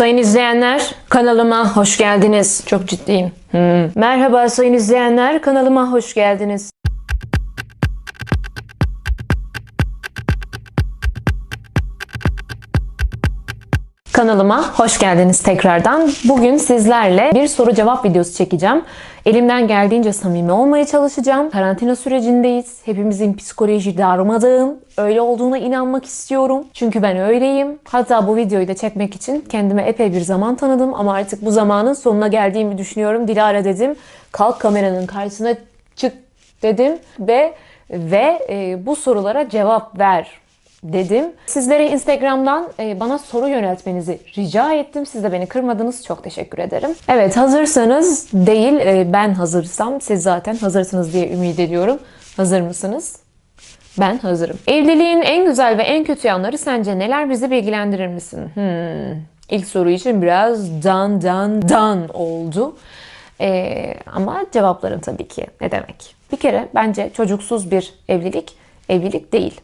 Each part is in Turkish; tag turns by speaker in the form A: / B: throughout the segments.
A: Sayın izleyenler kanalıma hoş geldiniz. Çok ciddiyim. Hmm. Merhaba sayın izleyenler kanalıma hoş geldiniz. Kanalıma hoş geldiniz tekrardan. Bugün sizlerle bir soru cevap videosu çekeceğim. Elimden geldiğince samimi olmaya çalışacağım. Karantina sürecindeyiz. Hepimizin psikoloji darmadağın. Öyle olduğuna inanmak istiyorum. Çünkü ben öyleyim. Hatta bu videoyu da çekmek için kendime epey bir zaman tanıdım. Ama artık bu zamanın sonuna geldiğimi düşünüyorum. Dilara dedim. Kalk kameranın karşısına çık dedim. Ve ve e, bu sorulara cevap ver dedim. Sizlere Instagram'dan e, bana soru yöneltmenizi rica ettim. Siz de beni kırmadınız. Çok teşekkür ederim. Evet hazırsanız değil e, ben hazırsam siz zaten hazırsınız diye ümit ediyorum. Hazır mısınız? Ben hazırım. Evliliğin en güzel ve en kötü yanları sence neler bizi bilgilendirir misin? Hmm. İlk soru için biraz dan dan dan oldu. Ee, ama cevapların tabii ki ne demek? Bir kere bence çocuksuz bir evlilik evlilik değil.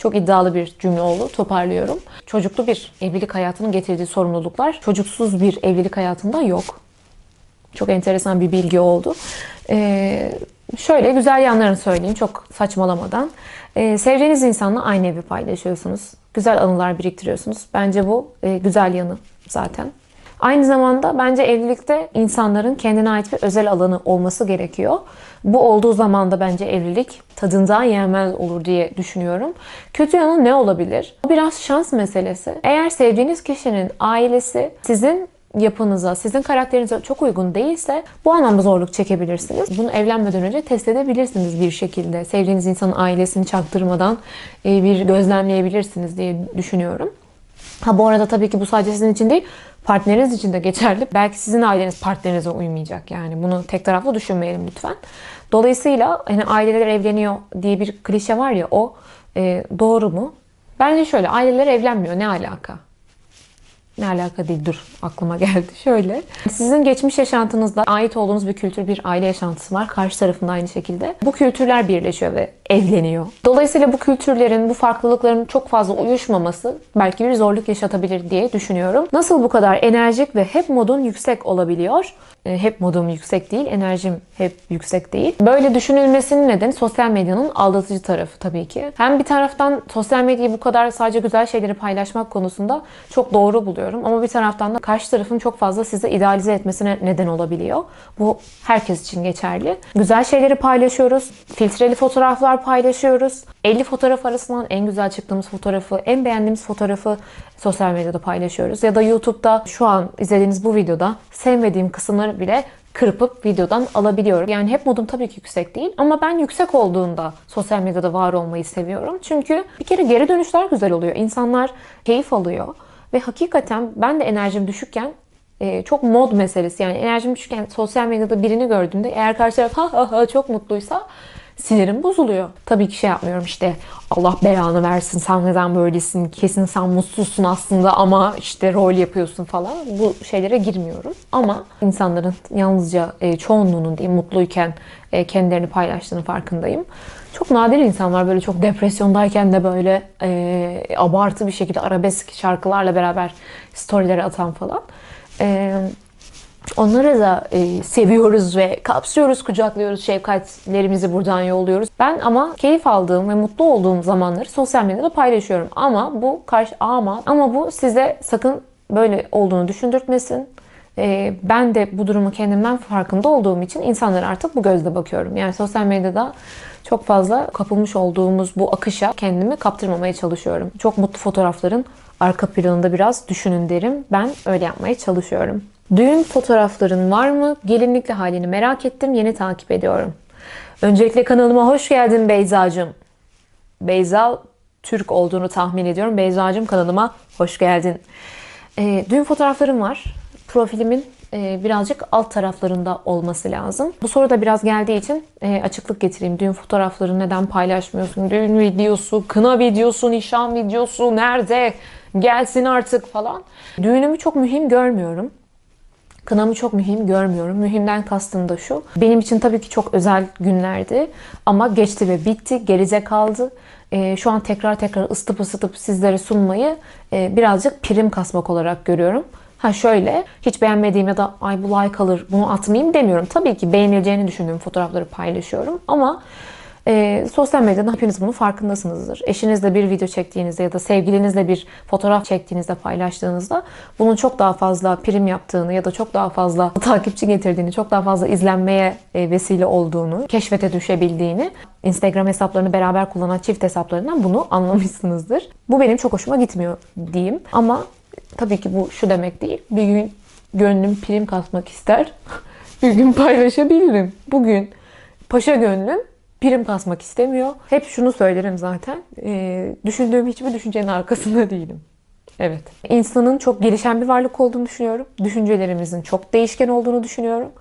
A: Çok iddialı bir cümle oldu. Toparlıyorum. Çocuklu bir evlilik hayatının getirdiği sorumluluklar çocuksuz bir evlilik hayatında yok. Çok enteresan bir bilgi oldu. Ee, şöyle güzel yanlarını söyleyeyim çok saçmalamadan. Ee, sevdiğiniz insanla aynı evi paylaşıyorsunuz. Güzel anılar biriktiriyorsunuz. Bence bu e, güzel yanı zaten. Aynı zamanda bence evlilikte insanların kendine ait bir özel alanı olması gerekiyor. Bu olduğu zaman da bence evlilik tadından yenmez olur diye düşünüyorum. Kötü yanı ne olabilir? Bu biraz şans meselesi. Eğer sevdiğiniz kişinin ailesi sizin yapınıza, sizin karakterinize çok uygun değilse bu anlamda zorluk çekebilirsiniz. Bunu evlenmeden önce test edebilirsiniz bir şekilde. Sevdiğiniz insanın ailesini çaktırmadan e, bir gözlemleyebilirsiniz diye düşünüyorum. Ha bu arada tabii ki bu sadece sizin için değil, partneriniz için de geçerli. Belki sizin aileniz partnerinize uymayacak yani. Bunu tek taraflı düşünmeyelim lütfen. Dolayısıyla hani aileler evleniyor diye bir klişe var ya o e, doğru mu? Bence şöyle aileler evlenmiyor ne alaka? Ne alaka değil dur aklıma geldi. Şöyle. Sizin geçmiş yaşantınızda ait olduğunuz bir kültür, bir aile yaşantısı var. Karşı tarafında aynı şekilde. Bu kültürler birleşiyor ve evleniyor. Dolayısıyla bu kültürlerin, bu farklılıkların çok fazla uyuşmaması belki bir zorluk yaşatabilir diye düşünüyorum. Nasıl bu kadar enerjik ve hep modun yüksek olabiliyor? E, Hep modum yüksek değil, enerjim hep yüksek değil. Böyle düşünülmesinin nedeni sosyal medyanın aldatıcı tarafı tabii ki. Hem bir taraftan sosyal medyayı bu kadar sadece güzel şeyleri paylaşmak konusunda çok doğru buluyorum. Ama bir taraftan da karşı tarafın çok fazla sizi idealize etmesine neden olabiliyor. Bu herkes için geçerli. Güzel şeyleri paylaşıyoruz. Filtreli fotoğraflar paylaşıyoruz. 50 fotoğraf arasından en güzel çıktığımız fotoğrafı, en beğendiğimiz fotoğrafı sosyal medyada paylaşıyoruz. Ya da YouTube'da şu an izlediğiniz bu videoda sevmediğim kısımları bile kırpıp videodan alabiliyorum. Yani hep modum tabii ki yüksek değil ama ben yüksek olduğunda sosyal medyada var olmayı seviyorum. Çünkü bir kere geri dönüşler güzel oluyor. İnsanlar keyif alıyor ve hakikaten ben de enerjim düşükken e, çok mod meselesi yani enerjim düşükken sosyal medyada birini gördüğümde eğer karşı taraf ha ha ha çok mutluysa sinirim bozuluyor. Tabii ki şey yapmıyorum işte Allah belanı versin sen neden böylesin kesin sen mutsuzsun aslında ama işte rol yapıyorsun falan bu şeylere girmiyorum. Ama insanların yalnızca e, çoğunluğunun diyeyim mutluyken e, kendilerini paylaştığını farkındayım. Çok nadir insanlar böyle çok depresyondayken de böyle e, abartı bir şekilde arabesk şarkılarla beraber storyleri atan falan. E, Onları da e, seviyoruz ve kapsıyoruz, kucaklıyoruz, şefkatlerimizi buradan yolluyoruz. Ben ama keyif aldığım ve mutlu olduğum zamanları sosyal medyada paylaşıyorum. Ama bu karşı ama ama bu size sakın böyle olduğunu düşündürtmesin. E, ben de bu durumu kendimden farkında olduğum için insanlara artık bu gözle bakıyorum. Yani sosyal medyada çok fazla kapılmış olduğumuz bu akışa kendimi kaptırmamaya çalışıyorum. Çok mutlu fotoğrafların arka planında biraz düşünün derim. Ben öyle yapmaya çalışıyorum. Düğün fotoğrafların var mı? Gelinlikli halini merak ettim. Yeni takip ediyorum. Öncelikle kanalıma hoş geldin Beyza'cığım. Beyza Türk olduğunu tahmin ediyorum. Beyza'cığım kanalıma hoş geldin. Ee, düğün fotoğraflarım var. Profilimin e, birazcık alt taraflarında olması lazım. Bu soru da biraz geldiği için e, açıklık getireyim. Düğün fotoğrafları neden paylaşmıyorsun? Düğün videosu, kına videosu, nişan videosu nerede? Gelsin artık falan. Düğünümü çok mühim görmüyorum. Kınamı çok mühim görmüyorum. Mühimden kastım da şu. Benim için tabii ki çok özel günlerdi. Ama geçti ve bitti. Gerize kaldı. Ee, şu an tekrar tekrar ısıtıp ısıtıp sizlere sunmayı e, birazcık prim kasmak olarak görüyorum. Ha şöyle, hiç beğenmediğim ya da ay bu like alır bunu atmayayım demiyorum. Tabii ki beğenileceğini düşündüğüm fotoğrafları paylaşıyorum. Ama e, sosyal medyada hepiniz bunun farkındasınızdır. Eşinizle bir video çektiğinizde ya da sevgilinizle bir fotoğraf çektiğinizde, paylaştığınızda bunun çok daha fazla prim yaptığını ya da çok daha fazla takipçi getirdiğini, çok daha fazla izlenmeye e, vesile olduğunu, keşfete düşebildiğini, Instagram hesaplarını beraber kullanan çift hesaplarından bunu anlamışsınızdır. Bu benim çok hoşuma gitmiyor diyeyim. Ama tabii ki bu şu demek değil. Bir gün gönlüm prim kasmak ister. bir gün paylaşabilirim. Bugün paşa gönlüm prim kasmak istemiyor. Hep şunu söylerim zaten. Ee, düşündüğüm hiçbir düşüncenin arkasında değilim. Evet. İnsanın çok gelişen bir varlık olduğunu düşünüyorum. Düşüncelerimizin çok değişken olduğunu düşünüyorum.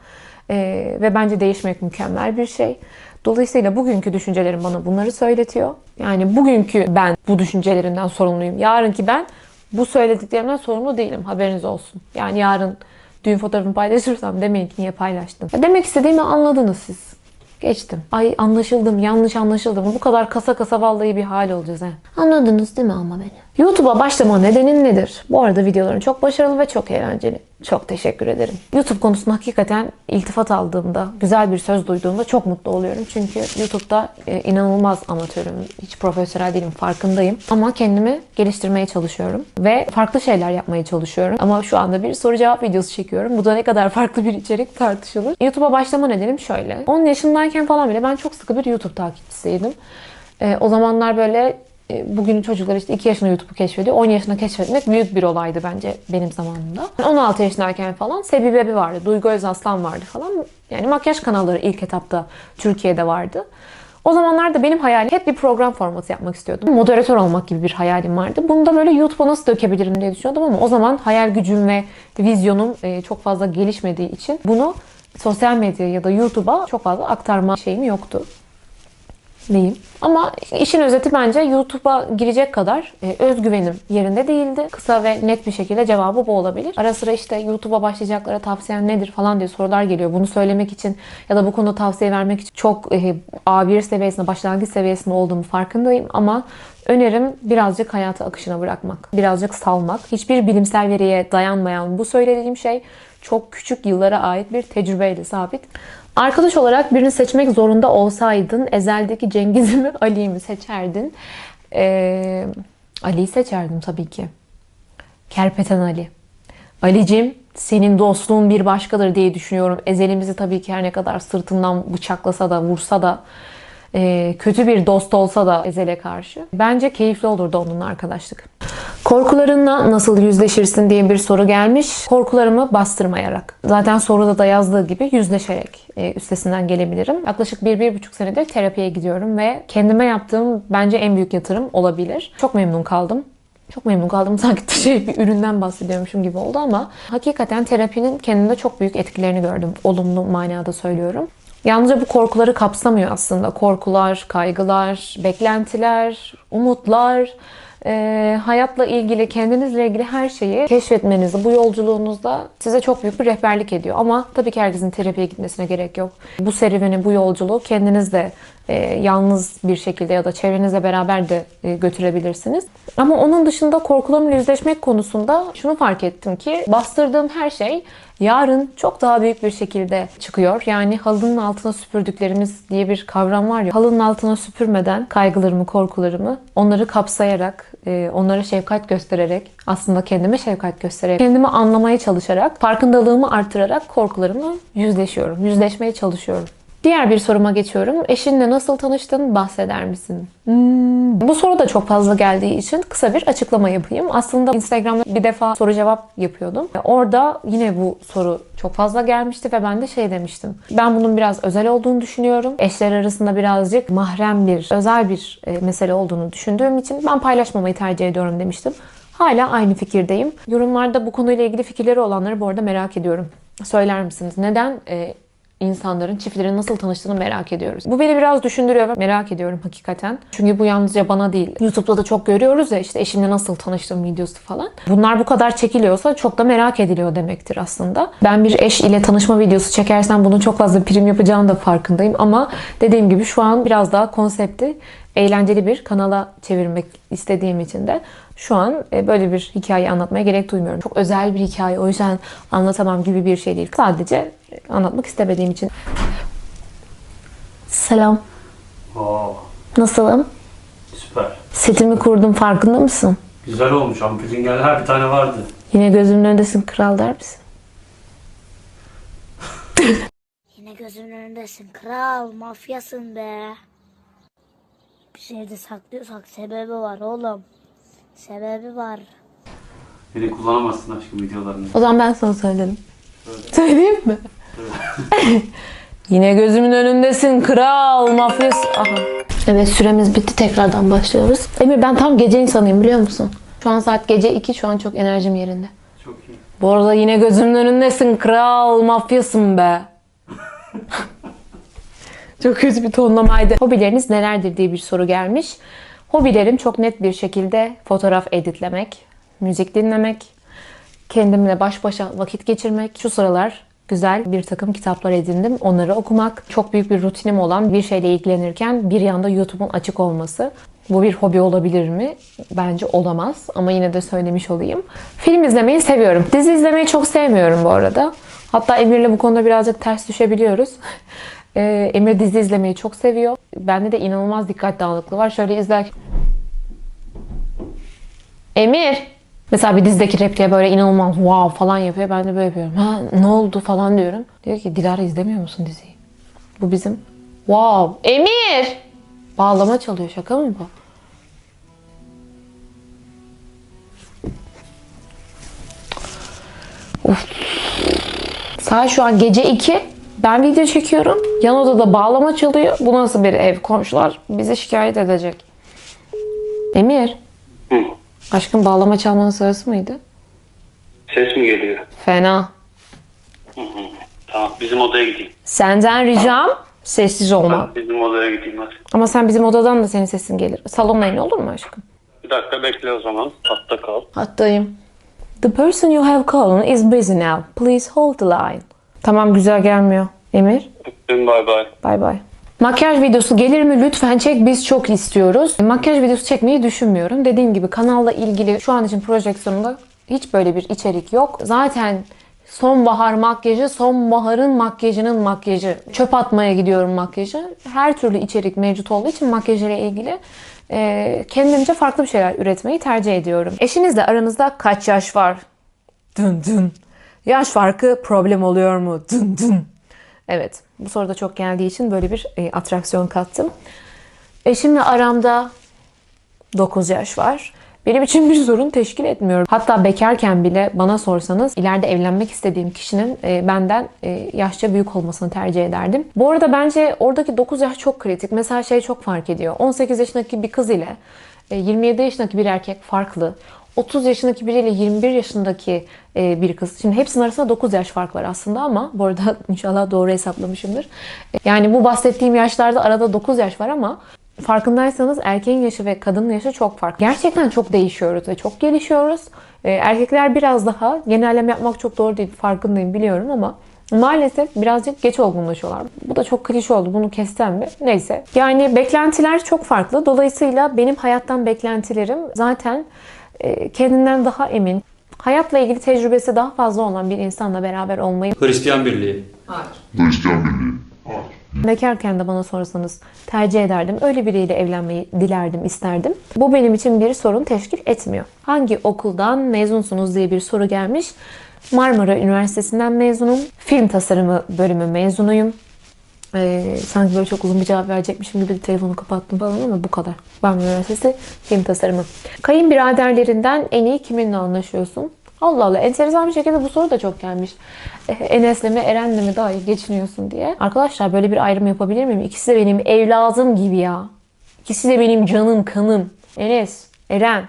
A: Ee, ve bence değişmek mükemmel bir şey. Dolayısıyla bugünkü düşüncelerim bana bunları söyletiyor. Yani bugünkü ben bu düşüncelerimden sorumluyum. Yarınki ben bu söylediklerimden sorumlu değilim. Haberiniz olsun. Yani yarın düğün fotoğrafımı paylaşırsam demeyin ki niye paylaştın. Ya Demek istediğimi anladınız siz. Geçtim. Ay anlaşıldım, yanlış anlaşıldım. Bu kadar kasa kasa vallahi bir hal olacağız he. Anladınız değil mi ama beni? YouTube'a başlama nedenin nedir? Bu arada videoların çok başarılı ve çok eğlenceli. Çok teşekkür ederim. YouTube konusunda hakikaten iltifat aldığımda, güzel bir söz duyduğumda çok mutlu oluyorum. Çünkü YouTube'da e, inanılmaz amatörüm. Hiç profesyonel değilim, farkındayım. Ama kendimi geliştirmeye çalışıyorum. Ve farklı şeyler yapmaya çalışıyorum. Ama şu anda bir soru cevap videosu çekiyorum. Bu da ne kadar farklı bir içerik tartışılır. YouTube'a başlama nedenim şöyle. 10 yaşındayken falan bile ben çok sıkı bir YouTube takipçisiydim. E, o zamanlar böyle e, bugünün çocukları işte 2 yaşında YouTube'u keşfediyor. 10 yaşında keşfetmek büyük bir olaydı bence benim zamanımda. 16 yaşındayken falan Sebi Bebi vardı. Duygu Özaslan vardı falan. Yani makyaj kanalları ilk etapta Türkiye'de vardı. O zamanlarda benim hayalim hep bir program formatı yapmak istiyordum. Moderatör olmak gibi bir hayalim vardı. Bunu da böyle YouTube'a nasıl dökebilirim diye düşünüyordum ama o zaman hayal gücüm ve vizyonum e, çok fazla gelişmediği için bunu sosyal medyaya ya da YouTube'a çok fazla aktarma şeyim yoktu diyeyim. Ama işin özeti bence YouTube'a girecek kadar e, özgüvenim yerinde değildi. Kısa ve net bir şekilde cevabı bu olabilir. Ara sıra işte YouTube'a başlayacaklara tavsiyen nedir falan diye sorular geliyor. Bunu söylemek için ya da bu konuda tavsiye vermek için çok e, A1 seviyesinde, başlangıç seviyesinde olduğumu farkındayım ama önerim birazcık hayatı akışına bırakmak. Birazcık salmak. Hiçbir bilimsel veriye dayanmayan bu söylediğim şey çok küçük yıllara ait bir tecrübeyle sabit. Arkadaş olarak birini seçmek zorunda olsaydın Ezel'deki Cengiz'i mi Ali'yi mi seçerdin? Ee, Ali'yi seçerdim tabii ki. Kerpeten Ali. Ali'cim senin dostluğun bir başkadır diye düşünüyorum. Ezelimizi tabii ki her ne kadar sırtından bıçaklasa da vursa da e, kötü bir dost olsa da Ezel'e karşı. Bence keyifli olurdu onunla arkadaşlık. Korkularınla nasıl yüzleşirsin diye bir soru gelmiş. Korkularımı bastırmayarak. Zaten soruda da yazdığı gibi yüzleşerek e, üstesinden gelebilirim. Yaklaşık bir, bir buçuk senedir terapiye gidiyorum ve kendime yaptığım bence en büyük yatırım olabilir. Çok memnun kaldım. Çok memnun kaldım. Sanki şey bir üründen bahsediyormuşum gibi oldu ama hakikaten terapinin kendimde çok büyük etkilerini gördüm. Olumlu manada söylüyorum. Yalnızca bu korkuları kapsamıyor aslında. Korkular, kaygılar, beklentiler, umutlar, e, hayatla ilgili, kendinizle ilgili her şeyi keşfetmenizi bu yolculuğunuzda size çok büyük bir rehberlik ediyor. Ama tabii ki herkesin terapiye gitmesine gerek yok. Bu serüveni, bu yolculuğu kendiniz de e, yalnız bir şekilde ya da çevrenizle beraber de e, götürebilirsiniz. Ama onun dışında korkularımla yüzleşmek konusunda şunu fark ettim ki bastırdığım her şey yarın çok daha büyük bir şekilde çıkıyor. Yani halının altına süpürdüklerimiz diye bir kavram var ya. Halının altına süpürmeden kaygılarımı, korkularımı onları kapsayarak, e, onlara şefkat göstererek, aslında kendime şefkat göstererek, kendimi anlamaya çalışarak, farkındalığımı artırarak korkularımla yüzleşiyorum. Yüzleşmeye çalışıyorum. Diğer bir soruma geçiyorum. Eşinle nasıl tanıştın? Bahseder misin? Hmm, Bu soru da çok fazla geldiği için kısa bir açıklama yapayım. Aslında Instagram'da bir defa soru cevap yapıyordum. Orada yine bu soru çok fazla gelmişti ve ben de şey demiştim. Ben bunun biraz özel olduğunu düşünüyorum. Eşler arasında birazcık mahrem bir, özel bir e, mesele olduğunu düşündüğüm için ben paylaşmamayı tercih ediyorum demiştim. Hala aynı fikirdeyim. Yorumlarda bu konuyla ilgili fikirleri olanları bu arada merak ediyorum. Söyler misiniz? Neden e, insanların, çiftlerin nasıl tanıştığını merak ediyoruz. Bu beni biraz düşündürüyor ve merak ediyorum hakikaten. Çünkü bu yalnızca bana değil. YouTube'da da çok görüyoruz ya işte eşimle nasıl tanıştığım videosu falan. Bunlar bu kadar çekiliyorsa çok da merak ediliyor demektir aslında. Ben bir eş ile tanışma videosu çekersem bunun çok fazla prim yapacağını da farkındayım ama dediğim gibi şu an biraz daha konsepti eğlenceli bir kanala çevirmek istediğim için de şu an e, böyle bir hikaye anlatmaya gerek duymuyorum. Çok özel bir hikaye o yüzden anlatamam gibi bir şey değil. Sadece e, anlatmak istemediğim için. Selam.
B: Oo,
A: Nasılım?
B: süper.
A: Setimi kurdum farkında mısın?
B: Güzel olmuş. Ampulün geldi. Her bir tane vardı.
A: Yine gözümün önündesin kral der misin?
C: Yine gözümün önündesin kral mafyasın be. Bir şeyde saklıyorsak sebebi var oğlum. Sebebi var.
B: Beni kullanamazsın aşkım videolarında.
A: O zaman ben sana söylerim. Söyleyeyim mi? Yine gözümün önündesin kral mafyası. Aha. Evet süremiz bitti tekrardan başlıyoruz. Emir ben tam gece insanıyım biliyor musun? Şu an saat gece 2 şu an çok enerjim yerinde.
B: Çok iyi.
A: Bu arada yine gözümün önündesin kral mafyasın be. çok kötü bir tonlamaydı. Hobileriniz nelerdir diye bir soru gelmiş. Hobilerim çok net bir şekilde fotoğraf editlemek, müzik dinlemek, kendimle baş başa vakit geçirmek. Şu sıralar güzel bir takım kitaplar edindim. Onları okumak. Çok büyük bir rutinim olan bir şeyle ilgilenirken bir yanda YouTube'un açık olması. Bu bir hobi olabilir mi? Bence olamaz. Ama yine de söylemiş olayım. Film izlemeyi seviyorum. Dizi izlemeyi çok sevmiyorum bu arada. Hatta Emir'le bu konuda birazcık ters düşebiliyoruz. Ee, Emir dizi izlemeyi çok seviyor. Bende de inanılmaz dikkat dağınıklığı var. Şöyle izlerken... Emir! Mesela bir dizideki repliğe böyle inanılmaz wow falan yapıyor. Ben de böyle yapıyorum. Ha ne oldu falan diyorum. Diyor ki Dilara izlemiyor musun diziyi? Bu bizim wow. Emir! Bağlama çalıyor. Şaka mı bu? Of. Saat şu an gece 2. Ben video çekiyorum. Yan odada bağlama çalıyor. Bu nasıl bir ev? Komşular bizi şikayet edecek. Emir.
B: Hı.
A: Aşkım bağlama çalmanın sırası mıydı?
B: Ses mi geliyor?
A: Fena.
B: Tamam. Bizim odaya gideyim.
A: Senden ricam sessiz olma.
B: Ben bizim odaya gideyim hadi.
A: Ama sen bizim odadan da senin sesin gelir. Salonla in olur mu aşkım?
B: Bir dakika bekle o zaman. Hatta kal.
A: Hattayım. The person you have called is busy now. Please hold the line. Tamam güzel gelmiyor. Emir.
B: Öptüm bay bay.
A: Bay bay. Makyaj videosu gelir mi? Lütfen çek. Biz çok istiyoruz. Makyaj videosu çekmeyi düşünmüyorum. Dediğim gibi kanalla ilgili şu an için projeksiyonunda hiç böyle bir içerik yok. Zaten sonbahar makyajı, sonbaharın makyajının makyajı. Çöp atmaya gidiyorum makyajı. Her türlü içerik mevcut olduğu için makyajıyla ilgili e, kendimce farklı bir şeyler üretmeyi tercih ediyorum. Eşinizle aranızda kaç yaş var? Dın dın. Yaş farkı problem oluyor mu? Dın dın. Evet, bu soru da çok geldiği için böyle bir e, atraksiyon kattım. Eşimle aramda 9 yaş var. Benim için bir sorun teşkil etmiyor. Hatta bekarken bile bana sorsanız ileride evlenmek istediğim kişinin e, benden e, yaşça büyük olmasını tercih ederdim. Bu arada bence oradaki 9 yaş çok kritik. Mesela şey çok fark ediyor. 18 yaşındaki bir kız ile e, 27 yaşındaki bir erkek farklı. 30 yaşındaki biriyle 21 yaşındaki e, bir kız. Şimdi hepsinin arasında 9 yaş fark var aslında ama bu arada inşallah doğru hesaplamışımdır. E, Yani bu bahsettiğim yaşlarda arada 9 yaş var ama farkındaysanız erkeğin yaşı ve kadının yaşı çok farklı. Gerçekten çok değişiyoruz ve çok gelişiyoruz. E, Erkekler biraz daha genelleme yapmak çok doğru değil farkındayım biliyorum ama Maalesef birazcık geç olgunlaşıyorlar. Bu da çok klişe oldu. Bunu kestem mi? Neyse. Yani beklentiler çok farklı. Dolayısıyla benim hayattan beklentilerim zaten kendinden daha emin, hayatla ilgili tecrübesi daha fazla olan bir insanla beraber olmayı
B: Hristiyan Birliği.
D: Hristiyan Birliği.
A: bekarken de bana sorsanız tercih ederdim. Öyle biriyle evlenmeyi dilerdim, isterdim. Bu benim için bir sorun teşkil etmiyor. Hangi okuldan mezunsunuz diye bir soru gelmiş. Marmara Üniversitesi'nden mezunum. Film tasarımı bölümü mezunuyum. Ee, sanki böyle çok uzun bir cevap verecekmişim gibi telefonu kapattım falan ama bu kadar. Marmara Üniversitesi film tasarımı. Kayınbiraderlerinden en iyi kiminle anlaşıyorsun? Allah Allah enteresan bir şekilde bu soru da çok gelmiş. E, Enes'le mi Eren'le mi daha iyi geçiniyorsun diye. Arkadaşlar böyle bir ayrım yapabilir miyim? İkisi de benim evladım gibi ya. İkisi de benim canım kanım. Enes, Eren.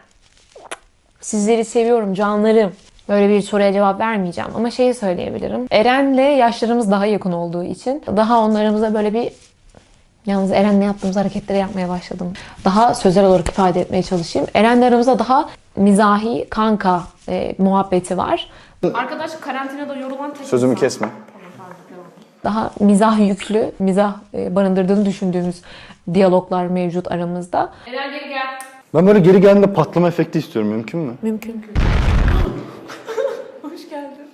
A: Sizleri seviyorum canlarım. Böyle bir soruya cevap vermeyeceğim ama şeyi söyleyebilirim. Eren'le yaşlarımız daha yakın olduğu için daha onlarımıza böyle bir Yalnız Eren'le yaptığımız hareketleri yapmaya başladım. Daha sözel olarak ifade etmeye çalışayım. Eren'le aramızda daha mizahi, kanka e, muhabbeti var. Arkadaş karantinada yorulan tek
E: Sözümü kesme.
A: Daha mizah yüklü, mizah e, barındırdığını düşündüğümüz diyaloglar mevcut aramızda. Eren geri gel.
E: Ben böyle geri geldiğinde patlama efekti istiyorum. Mümkün mü?
A: Mümkün. Hoş geldin.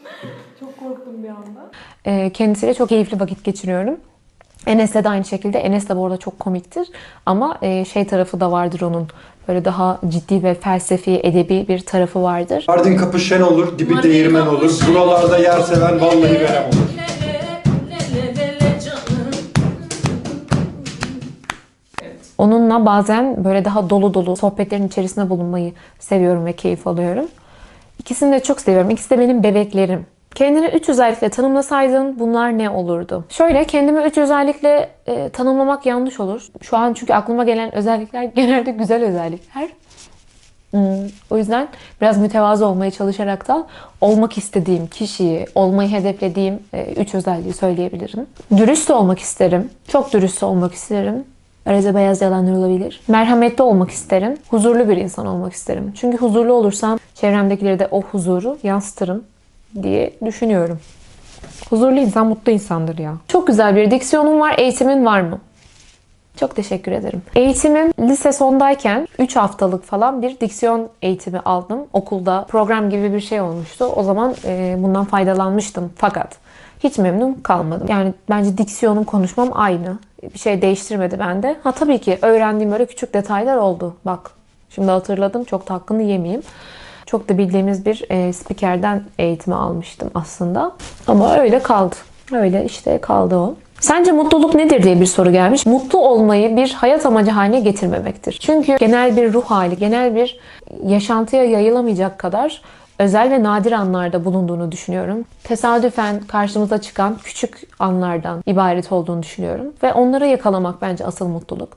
A: Korktum bir anda. Ee, kendisiyle çok keyifli vakit geçiriyorum. Enes'le de aynı şekilde. Enes de bu arada çok komiktir. Ama e, şey tarafı da vardır onun. Böyle daha ciddi ve felsefi, edebi bir tarafı vardır.
F: Mardin kapı şen olur, dibi değirmen olur. Buralarda yer seven vallahi verem olur.
A: Onunla bazen böyle daha dolu dolu sohbetlerin içerisinde bulunmayı seviyorum ve keyif alıyorum. İkisini de çok seviyorum. İkisi de benim bebeklerim. Kendini üç özellikle tanımlasaydın bunlar ne olurdu? Şöyle kendimi üç özellikle e, tanımlamak yanlış olur. Şu an çünkü aklıma gelen özellikler genelde güzel özellikler. Hmm, O yüzden biraz mütevazı olmaya çalışaraktan olmak istediğim kişiyi, olmayı hedeflediğim e, üç özelliği söyleyebilirim. Dürüst olmak isterim. Çok dürüst olmak isterim. Arada beyaz yalanlar olabilir. Merhametli olmak isterim. Huzurlu bir insan olmak isterim. Çünkü huzurlu olursam çevremdekilere de o huzuru yansıtırım diye düşünüyorum. Huzurlu insan mutlu insandır ya. Çok güzel bir diksiyonun var, eğitimin var mı? Çok teşekkür ederim. Eğitimim lise sondayken 3 haftalık falan bir diksiyon eğitimi aldım. Okulda program gibi bir şey olmuştu. O zaman e, bundan faydalanmıştım. Fakat hiç memnun kalmadım. Yani bence diksiyonum konuşmam aynı. Bir şey değiştirmedi bende. Ha tabii ki öğrendiğim böyle küçük detaylar oldu. Bak şimdi hatırladım. Çok da hakkını yemeyeyim. Çok da bildiğimiz bir e, spikerden eğitimi almıştım aslında. Ama öyle kaldı. Öyle işte kaldı o. Sence mutluluk nedir diye bir soru gelmiş. Mutlu olmayı bir hayat amacı haline getirmemektir. Çünkü genel bir ruh hali, genel bir yaşantıya yayılamayacak kadar özel ve nadir anlarda bulunduğunu düşünüyorum. Tesadüfen karşımıza çıkan küçük anlardan ibaret olduğunu düşünüyorum. Ve onları yakalamak bence asıl mutluluk.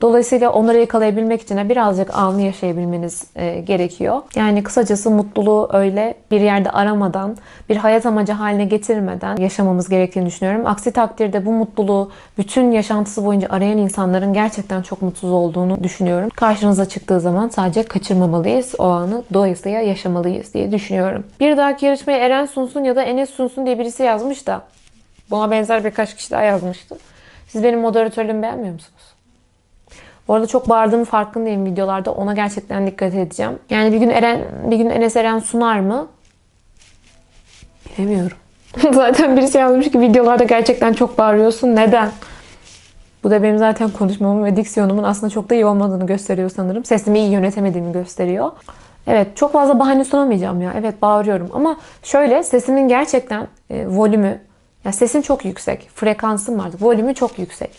A: Dolayısıyla onları yakalayabilmek için birazcık anı yaşayabilmeniz e, gerekiyor. Yani kısacası mutluluğu öyle bir yerde aramadan, bir hayat amacı haline getirmeden yaşamamız gerektiğini düşünüyorum. Aksi takdirde bu mutluluğu bütün yaşantısı boyunca arayan insanların gerçekten çok mutsuz olduğunu düşünüyorum. Karşınıza çıktığı zaman sadece kaçırmamalıyız. O anı dolayısıyla yaşamalıyız diye düşünüyorum. Bir dahaki yarışmaya Eren sunsun ya da Enes sunsun diye birisi yazmış da buna benzer birkaç kişi daha yazmıştı. Siz benim moderatörlüğümü beğenmiyor musunuz? Bu arada çok bağırdığımın farkındayım videolarda. Ona gerçekten dikkat edeceğim. Yani bir gün Eren, bir gün Enes Eren sunar mı? Bilemiyorum. zaten birisi yazmış ki videolarda gerçekten çok bağırıyorsun. Neden? Bu da benim zaten konuşmamın ve diksiyonumun aslında çok da iyi olmadığını gösteriyor sanırım. Sesimi iyi yönetemediğimi gösteriyor. Evet çok fazla bahane sunamayacağım ya. Evet bağırıyorum ama şöyle sesimin gerçekten e, volümü ya sesim çok yüksek. Frekansım vardı. Volümü çok yüksek.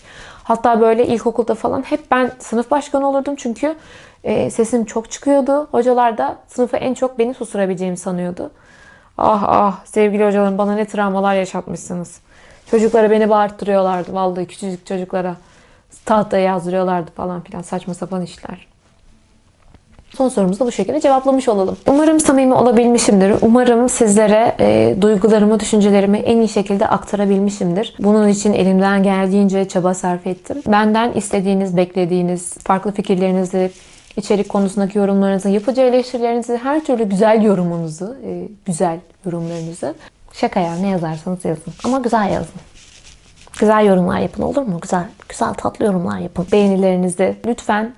A: Hatta böyle ilkokulda falan hep ben sınıf başkanı olurdum çünkü e, sesim çok çıkıyordu. Hocalar da sınıfı en çok beni susturabileceğimi sanıyordu. Ah ah sevgili hocalarım bana ne travmalar yaşatmışsınız. Çocuklara beni bağırttırıyorlardı vallahi küçücük çocuklara. Tahtaya yazdırıyorlardı falan filan saçma sapan işler. Son sorumuzu da bu şekilde cevaplamış olalım. Umarım samimi olabilmişimdir. Umarım sizlere e, duygularımı, düşüncelerimi en iyi şekilde aktarabilmişimdir. Bunun için elimden geldiğince çaba sarf ettim. Benden istediğiniz, beklediğiniz, farklı fikirlerinizi, içerik konusundaki yorumlarınızı, yapıcı eleştirilerinizi, her türlü güzel yorumunuzu, e, güzel yorumlarınızı şaka ya ne yazarsanız yazın. Ama güzel yazın. Güzel yorumlar yapın olur mu? Güzel, güzel tatlı yorumlar yapın. Beğenilerinizi lütfen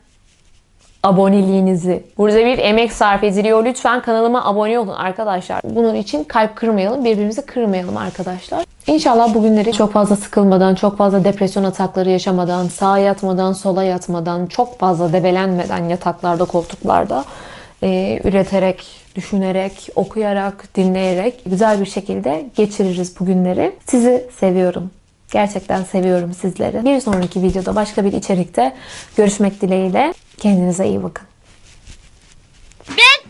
A: aboneliğinizi. Burada bir emek sarf ediliyor. Lütfen kanalıma abone olun arkadaşlar. Bunun için kalp kırmayalım, birbirimizi kırmayalım arkadaşlar. İnşallah bugünleri çok fazla sıkılmadan, çok fazla depresyon atakları yaşamadan, sağa yatmadan, sola yatmadan, çok fazla debelenmeden yataklarda, koltuklarda e, üreterek, düşünerek, okuyarak, dinleyerek güzel bir şekilde geçiririz bu günleri. Sizi seviyorum. Gerçekten seviyorum sizleri. Bir sonraki videoda başka bir içerikte görüşmek dileğiyle. Kendinize iyi bakın. Ben